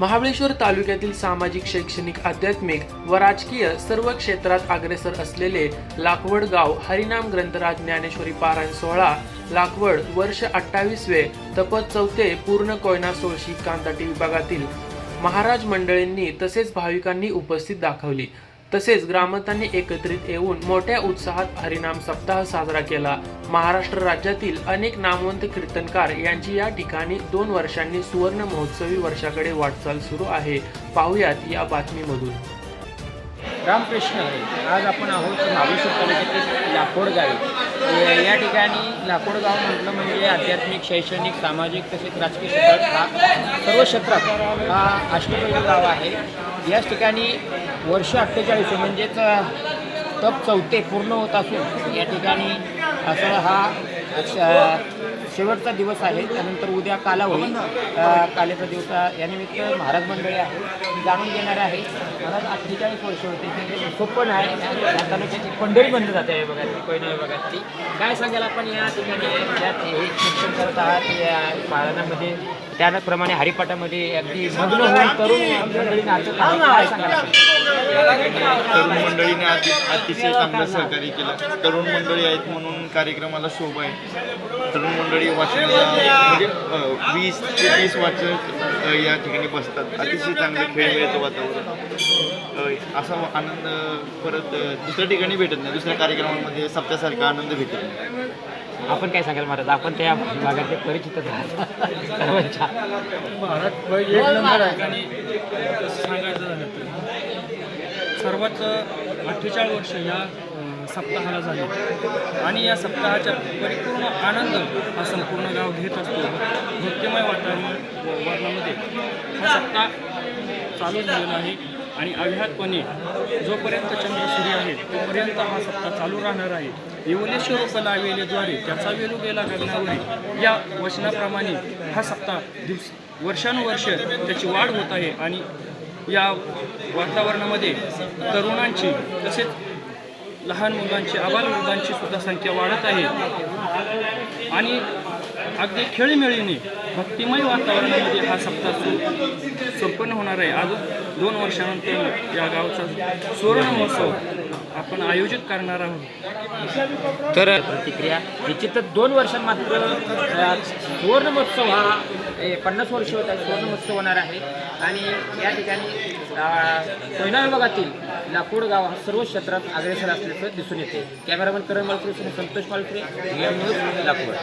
महाबळेश्वर तालुक्यातील सामाजिक शैक्षणिक आध्यात्मिक व राजकीय सर्व क्षेत्रात अग्रेसर असलेले लाकवड गाव हरिनाम ग्रंथराज ज्ञानेश्वरी पारायण सोहळा लाकवड वर्ष अठ्ठावीसवे तपत चौथे पूर्ण कोयना सोळशी कांदाटी विभागातील महाराज मंडळींनी तसेच भाविकांनी उपस्थित दाखवली. तसेच ग्रामस्थांनी एकत्रित येऊन मोठ्या उत्साहात हरिनाम सप्ताह साजरा केला. महाराष्ट्र राज्यातील अनेक नामवंत कीर्तनकार यांची या ठिकाणी दोन वर्षांनी सुवर्ण महोत्सवी वर्षाकडे वाटचाल सुरू आहे. पाहुयात या बातमीमधून. रामकृष्ण हरी. आज आपण आहोत महाबळेश्वर तालुक्यातील लाकोडगाव या ठिकाणी लाखोडगाव म्हटलं म्हणजे आध्यात्मिक शैक्षणिक सामाजिक तसेच राजकीय क्षेत्रात हा सर्व क्षेत्रात हा अष्टपैलू गाव आहे. याच ठिकाणी वर्ष अठ्ठेचाळीस म्हणजेच तप चौथे पूर्ण होत असून या ठिकाणी असं हा शेवटचा दिवस आहे. त्यानंतर उद्या काला होईल कालेचा दिवस यानिमित्त महाराज मंडळी आहे जाणून घेणार आहे. महाराज अठ्ठेचाळीस वर्ष होते सोपण आहे या तालुक्याची पंढरी बनली जाते आहे बघा कोयना विभागाची काय सांगाल आपण या ठिकाणी? हे कीर्तन करत आहात या महाराजांमध्ये त्याप्रमाणे हरिपाठामध्ये अगदी मग्न होऊन तरुण काय तरुण मंडळीने अति अतिशय चांगलं सहकार्य केलं. तरुण मंडळी आहेत म्हणून कार्यक्रमाला शोभा आहे. तरुण मंडळी वाचनाला म्हणजे वीस ते तीस वाचक या ठिकाणी बसतात. अतिशय चांगलं खेळ मिळतं वातावरण असा आनंद परत दुसऱ्या ठिकाणी भेटत नाही. दुसऱ्या कार्यक्रमामध्ये सप्त्यासारखा आनंद भेटत नाही. आपण काय सांगाल महाराज? आपण त्या भागाचे परिचितच आहात. सर्वांच्या. ठिकाणी सांगायचं झालं तर सर्वच अठ्ठेचाळीस वर्ष या सप्ताहाला झाले. आणि या सप्ताहाचा परिपूर्ण आनंद हा संपूर्ण गाव घेत असतो. भक्तिमय वातावरण वातावरणामध्ये हा सप्ताह चालू झालेला आहे. आणि अव्याहतपणे जोपर्यंत चंद्र सूर्य आहे तोपर्यंत हा सप्ताह चालू राहणार आहे. येवलेश्वर कला त्याचा वेलू गेला गगनावरी या वचनाप्रमाणे हा सप्ताह दिवस वर्षानुवर्ष त्याची वाढ होत आहे आणि या वातावरणामध्ये तरुणांची तसेच लहान मुलांची आबाल मुलांची सुद्धा संख्या वाढत आहे. आणि अगदी खेळीमेळीने भक्तिमय वातावरणामध्ये हा सप्ताह संपन्न होणार आहे. अजून दोन वर्षानंतर या गावचा सुवर्ण महोत्सव आपण आयोजित करणार आहोत. तर प्रतिक्रिया निश्चितच दोन वर्षात मात्र सुवर्ण महोत्सव हा ए, पन्नास वर्ष होत आहे सुवर्ण महोत्सव होणार आहे. आणि या ठिकाणी कोयना विभागातील लाकूड गाव हा सर्व क्षेत्रात अग्रेसर असल्याचं दिसून येते. कॅमेरामन करण मालपुरे संतोष मालपुरे न्यूज लाकूड.